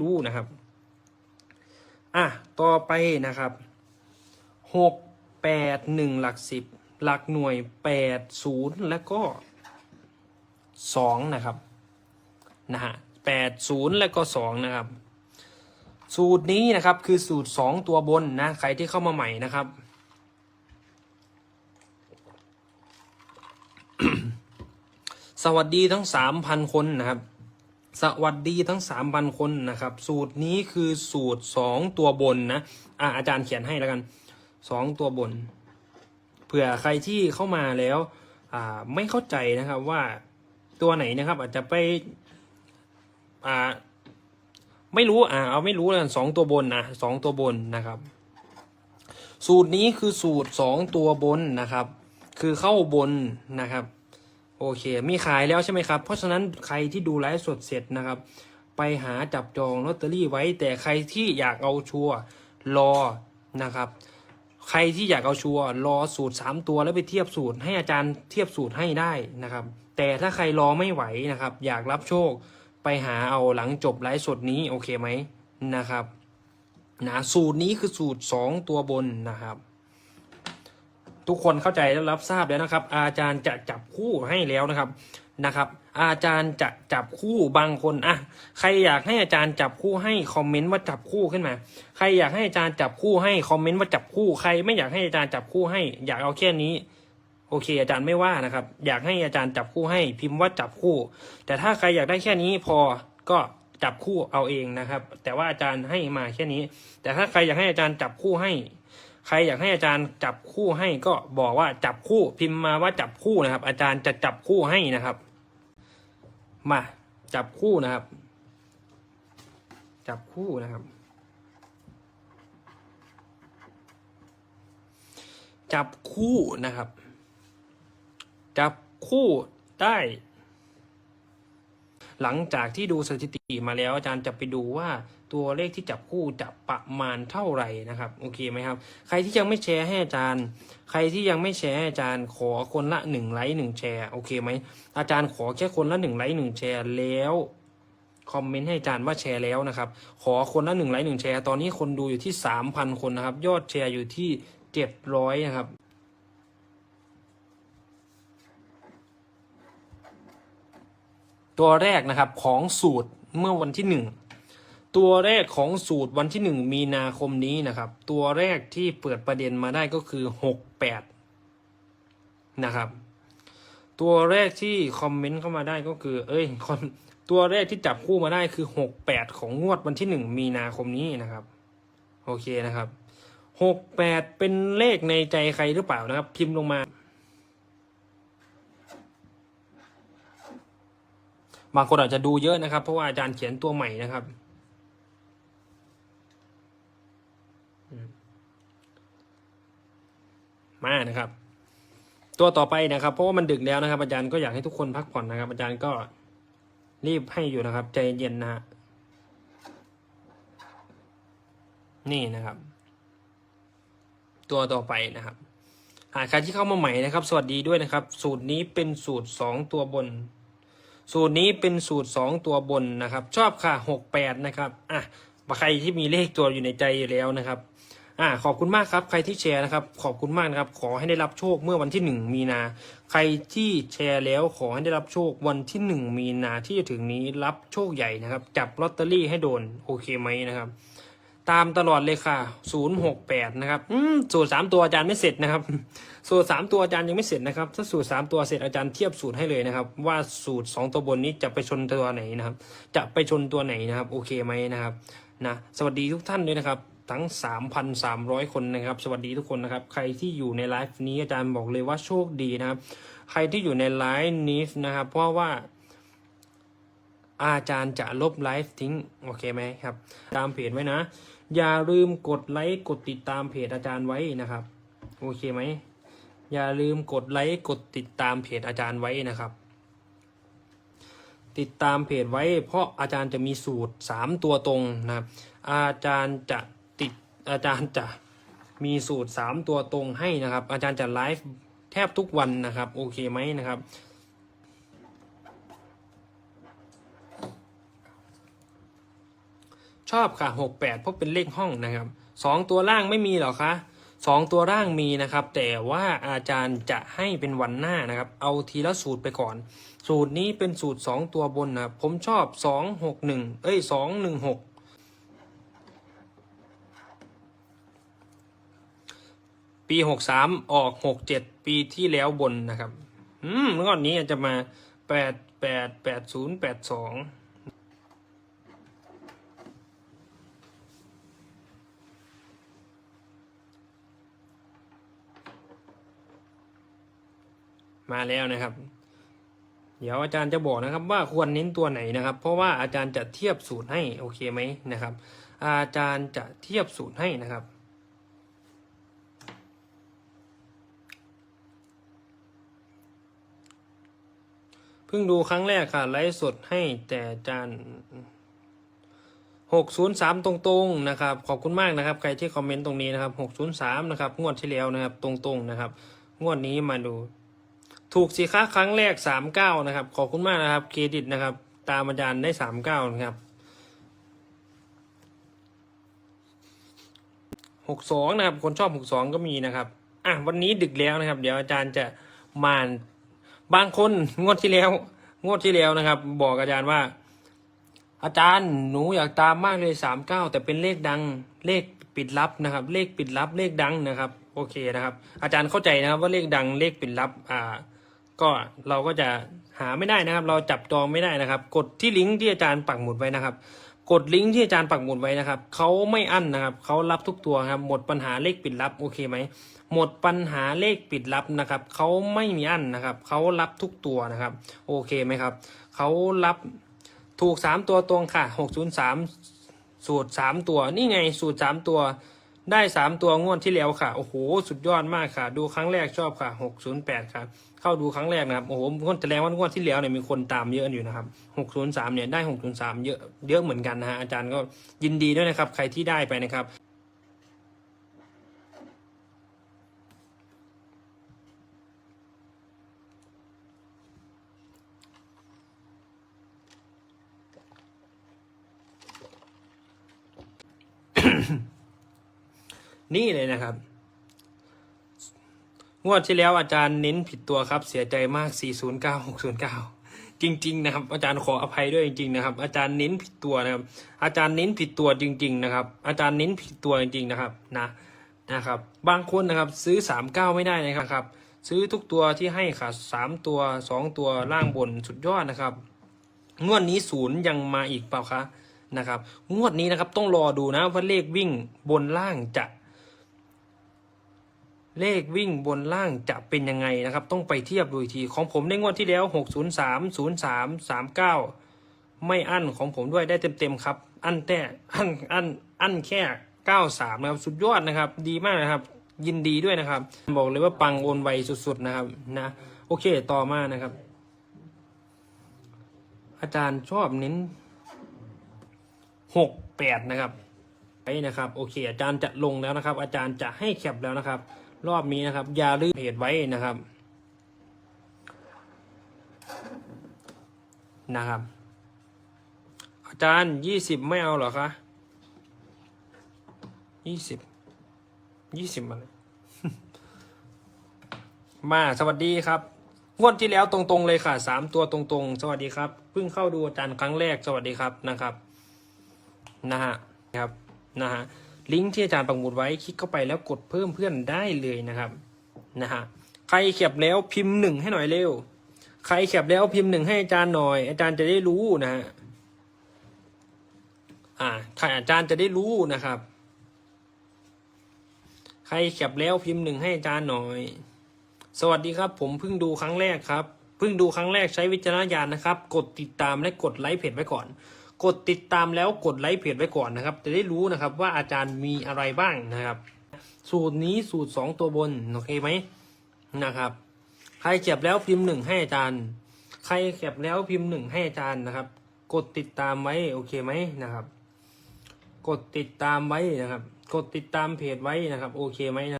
รู้นะครับ อะ ต่อไปนะครับหกแปดหนึ่งหลักสิบหลักหน่วยแปดศูนย์แล้วก็สองนะครับ นะฮะแปดศูนย์แล้วก็สองนะครับ สูตรนี้นะครับคือสูตรสองตัวบนนะ ใครที่เข้ามาใหม่นะครับสวัสดีทั้งสามพันคนนะครับ สวัสดีทั้งสามพันคนนะครับ สูตรนี้คือสูตรสองตัวบนนะอะอาจารย์เขียนให้แล้วกันสองตัวบน เผื่อใครที่เข้ามาแล้วอ่าไม่เข้าใจนะครับว่าตัวไหนนะครับ อาจจะไปอ่าไม่รู้อ่าเอาไม่รู้แล้วกันสองตัวบนนะสองตัวบนนะครับ สูตรนี้คือสูตรสองตัวบนนะครับ คือเข้าบนนะครับ โอเค มีขายแล้วใช่ไหมครับ เพราะฉะนั้นใครที่ดูไลฟ์สดเสร็จนะครับ ไปหาจับจองลอตเตอรี่ไว้ แต่ใครที่อยากเอาชัวร์รอนะครับ ใครที่อยากเอาชัวร์รอสูตร 3 ตัวแล้วไปเทียบสูตร ให้อาจารย์เทียบสูตรให้ได้นะครับ แต่ถ้าใครรอไม่ไหวนะครับ อยากรับโชค ไปหาเอาหลังจบไลฟ์สดนี้โอเคไหมนะครับนะสูตรนี้คือสูตร 2 ตัวบนนะครับ ทุกคนเข้าใจและรับทราบแล้วนะครับ อาจารย์จะจับคู่ให้แล้วนะครับนะครับ อาจารย์จะจับคู่บางคนอะใครอยากให้อาจารย์จับคู่ให้คอมเมนต์ว่าจับคู่ขึ้นมาใครอยากให้อาจารย์จับคู่ให้คอมเมนต์ว่าจับคู่ใคร ไม่อยากให้อาจารย์จับคู่ให้ อยากเอาแค่นี้โอเค อาจารย์ไม่ว่านะครับ อยากให้อาจารย์จับคู่ให้พิมพ์ว่าจับคู่ แต่ถ้าใครอยากได้แค่นี้พอก็จับคู่เอาเองนะครับ แต่ว่าอาจารย์ให้มาแค่นี้ แต่ถ้าใครอยากให้อาจารย์จับคู่ให้ ใครอยากให้อาจารย์จับคู่ให้ก็บอกว่าจับคู่พิมพ์มาว่าจับคู่นะครับ อาจารย์จะจับคู่ให้นะครับ มาจับคู่นะครับ จับคู่นะครับ จับคู่นะครับ จับคู่ได้ หลังจากที่ดูสถิติมาแล้วอาจารย์จะไปดูว่าตัวเลขที่จับคู่จะประมาณเท่าไหร่นะครับโอเคไหมครับ ใครที่ยังไม่แชร์ให้อาจารย์ ใครที่ยังไม่แชร์ให้อาจารย์ขอคนละหนึ่งไลค์หนึ่งแชร์โอเคไหมอาจารย์ขอแค่คนละหนึ่งไลค์หนึ่งแชร์แล้วคอมเมนต์ให้อาจารย์ว่าแชร์แล้วนะครับ ขอคนละหนึ่งไลค์หนึ่งแชร์ตอนนี้คนดูอยู่ที่สามพันคนนะครับ ยอดแชร์อยู่ที่เจ็ดร้อยนะครับ ตัวแรกนะครับของสูตรเมื่อวันที่หนึ่งตัวแรกของสูตรวันที่หนึ่งมีนาคมนี้นะครับ ตัวแรกที่เปิดประเด็นมาได้ก็คือหกแปดนะครับ ตัวแรกที่คอมเมนต์เข้ามาได้ก็คือ เอ้ยคอมตัวแรกที่จับคู่มาได้คือหกแปดของงวดวันที่หนึ่งมีนาคมนี้นะครับโอเคนะครับหกแปดเป็นเลขในใจใครหรือเปล่านะครับ พิมพ์ลงมา บางคนอาจจะดูเยอะนะครับ เพราะว่าอาจารย์เขียนตัวใหม่นะครับมมานะครับ ตัวต่อไปนะครับ เพราะว่ามันดึกแล้วนะครับ อาจารย์ก็อยากให้ทุกคนพักผ่อนนะครับ อาจารย์ก็รีบให้อยู่นะครับ ใจเย็นนะฮะนี่นะครับ ตัวต่อไปนะครับหากใครที่เข้ามาใหม่นะครับ สวัสดีด้วยนะครับ สูตรนี้เป็นสูตรสองตัวบน สูตรนี้เป็นสูตรสองตัวบนนะครับ ชอบค่ะหกแปดนะครับอะใครที่มีเลขตัวอยู่ในใจอยู่แล้วนะครับอ่าขอบคุณมากครับ ใครที่แชร์นะครับ ขอบคุณมากนะครับ ขอให้ได้รับโชคเมื่อวันที่หนึ่งมีนา ใครที่แชร์แล้วขอให้ได้รับโชควันที่หนึ่งมีนาที่จะถึงนี้รับโชคใหญ่นะครับ จับลอตเตอรี่ให้โดนโอเคไหมนะครับ ตามตลอดเลยค่ะ 068 นะครับ อืม สูตรสามตัวอาจารย์ไม่เสร็จนะครับ สูตรสามตัวอาจารย์ยังไม่เสร็จนะครับ ถ้าสูตรสามตัวเสร็จอาจารย์เทียบสูตรให้เลยนะครับ ว่าสูตรสองตัวบนนี้จะไปชนตัวไหนนะครับ จะไปชนตัวไหนนะครับ โอเคไหมนะครับ นะ สวัสดีทุกท่านด้วยนะครับ ทั้ง 3,300 คนนะครับ สวัสดีทุกคนนะครับ ใครที่อยู่ในไลฟ์นี้อาจารย์บอกเลยว่าโชคดีนะครับ ใครที่อยู่ในไลฟ์นี้นะครับ เพราะว่า อาจารย์จะลบไลฟ์ทิ้ง โอเคไหมครับ ตามเพจไว้นะ อย่าลืมกดไลค์กดติดตามเพจอาจารย์ไว้นะครับ โอเคไหม อย่าลืมกดไลค์กดติดตามเพจอาจารย์ไว้นะครับ ติดตามเพจไว้ เพราะอาจารย์จะมีสูตรสามตัวตรงนะครับ อาจารย์จะติดอาจารย์จะมีสูตรสามตัวตรงให้นะครับ อาจารย์จะไลฟ์แทบทุกวันนะครับ โอเคไหมนะครับ ชอบค่ะหกแปดเพราะเป็นเลขห้องนะครับสองตัวล่างไม่มีหรอคะสองตัวล่างมีนะครับ แต่ว่าอาจารย์จะให้เป็นวันหน้านะครับ เอาทีละสูตรไปก่อน สูตรนี้เป็นสูตร 2 ตัวบนนะครับ ผมชอบ2 6 1เอ้ย2 1 6 ปี 63 ออก 67 ปีที่แล้วบนนะครับ อืมงวดนี้อาจจะมา 8 8 8 0 8 2 มาแล้วนะครับ เดี๋ยวอาจารย์จะบอกนะครับว่าควรเน้นตัวไหนนะครับ เพราะว่าอาจารย์จะเทียบสูตรให้โอเคไหมนะครับ อาจารย์จะเทียบสูตรให้นะครับเพิ่งดูครั้งแรกค่ะไลฟ์สดให้แต่อาจารย์หกศูนย์สามตรงๆนะครับขอบคุณมากนะครับ ใครที่คอมเมนต์ตรงนี้นะครับหกศูนย์สามนะครับ งวดที่แล้วนะครับ ตรงๆนะครับ งวดนี้มาดู ถูกสิคะครั้งแรกสามเก้านะครับ ขอบคุณมากนะครับ เครดิตนะครับ ตามอาจารย์ได้สามเก้านะครับหกสองนะครับ คนชอบหกสองก็มีนะครับ อะวันนี้ดึกแล้วนะครับ เดี๋ยวอาจารย์จะมานบางคนงวดที่แล้ว งวดที่แล้วนะครับ บอกอาจารย์ว่า อาจารย์หนูอยากตามมากเลยสามเก้าแต่เป็นเลขดังเลขปิดลับนะครับ เลขปิดลับเลขดังนะครับ โอเคนะครับ อาจารย์เข้าใจนะครับว่าเลขดังเลขปิดลับอ่า ก็เราก็จะหาไม่ได้นะครับ เราจับจองไม่ได้นะครับ กดที่ลิงก์ที่อาจารย์ปักหมุดไว้นะครับ กดลิงก์ที่อาจารย์ปักหมุดไว้นะครับเขาไม่อั้นนะครับเขารับทุกตัวครับหมดปัญหาเลขปิดลับโอเคไหมหมดปัญหาเลขปิดลับนะครับเขาไม่มีอั้นนะครับเขารับทุกตัวนะครับ โอเคไหมครับเขารับถูกสามตัวตรงค่ะหกศูนย์สามสูตรสามตัวนี่ไงสูตรสามตัว ได้สามตัวงวดที่แล้วค่ะ โอ้โห สุดยอดมากค่ะ ดูครั้งแรกชอบค่ะหกศูนย์แปดค่ะเข้าดูครั้งแรกนะครับ โอ้โหคนแสดงว่างวดที่แล้วเนี่ยมีคนตามเยอะอยู่นะครับหกศูนย์สามเนี่ยได้หกศูนย์สามเยอะเยอะเหมือนกันนะฮะอาจารย์ก็ยินดีด้วยนะครับ ใครที่ได้ไปนะครับ นี่เลยนะครับ งวดที่แล้วอาจารย์เน้นผิดตัวครับ เสียใจมาก 409 609 จริง ๆ นะครับ อาจารย์ขออภัยด้วยจริง ๆ นะครับ อาจารย์เน้นผิดตัวนะครับ อาจารย์เน้นผิดตัวจริง ๆ นะครับ อาจารย์เน้นผิดตัวจริง ๆ นะครับ นะนะครับ บางคนนะครับ ซื้อ 39 ไม่ได้นะครับ ซื้อทุกตัวที่ให้ค่ะสามตัวสองตัวล่างบนสุดยอดนะครับงวดนี้ศูนย์ยังมาอีกเปล่าคะนะครับ งวดนี้นะครับต้องรอดูนะว่าเลขวิ่งบนล่างจะ เลขวิ่งบนล่างจะเป็นยังไงนะครับ ต้องไปเทียบดูอีกทีของผมในงวดที่แล้ว 603 03 39 ไม่อั้นของผมด้วยได้เต็มๆครับ อั้นแต่อั้นอั้นอั้นแค่ 93 นะครับ สุดยอดนะครับ ดีมากนะครับ ยินดีด้วยนะครับ บอกเลยว่าปังโอนไวสุดๆนะครับนะโอเคต่อมานะครับ อาจารย์ชอบเน้นหกแปดนะครับไปนะครับโอเค อาจารย์จะลงแล้วนะครับ อาจารย์จะให้แคปแล้วนะครับ รอบนี้นะครับ อย่าลืมเพจไว้นะครับ นะครับ อาจารย์ยี่สิบไม่เอาเหรอคะยี่สิบยี่สิบมาเลยมาสวัสดีครับงวดที่แล้วตรงๆเลยค่ะสามตัวตรงๆ สวัสดีครับเพิ่งเข้าดูอาจารย์ครั้งแรกสวัสดีครับนะครับ นะฮะครับนะฮะ ลิงก์ที่อาจารย์ปักหมุดไว้คลิกเข้าไปแล้วกดเพิ่มเพื่อนได้เลยนะครับนะฮะใครแคปแล้วพิมพ์หนึ่งให้หน่อยเร็ว ใครแคปแล้วพิมพ์หนึ่งให้อาจารย์หน่อย อาจารย์จะได้รู้นะฮะอ่าใครอาจารย์จะได้รู้นะครับ ใครแคปแล้วพิมพ์หนึ่งให้อาจารย์หน่อย สวัสดีครับ ผมเพิ่งดูครั้งแรกครับเพิ่งดูครั้งแรกใช้วิจารณญาณนะครับ กดติดตามและกดไลค์เพจไว้ก่อน กดติดตามแล้วกดไลค์เพจไว้ก่อนนะครับ จะได้รู้นะครับว่าอาจารย์มีอะไรบ้างนะครับ สูตรนี้สูตรสองตัวบนโอเคไหมนะครับ ใครเก็บแล้วพิมพ์หนึ่งให้อาจารย์ ใครเก็บแล้วพิมพ์หนึ่งให้อาจารย์นะครับ กดติดตามไว้โอเคไหมนะครับ กดติดตามไว้นะครับ กดติดตามเพจไว้นะครับ โอเคไหมนะ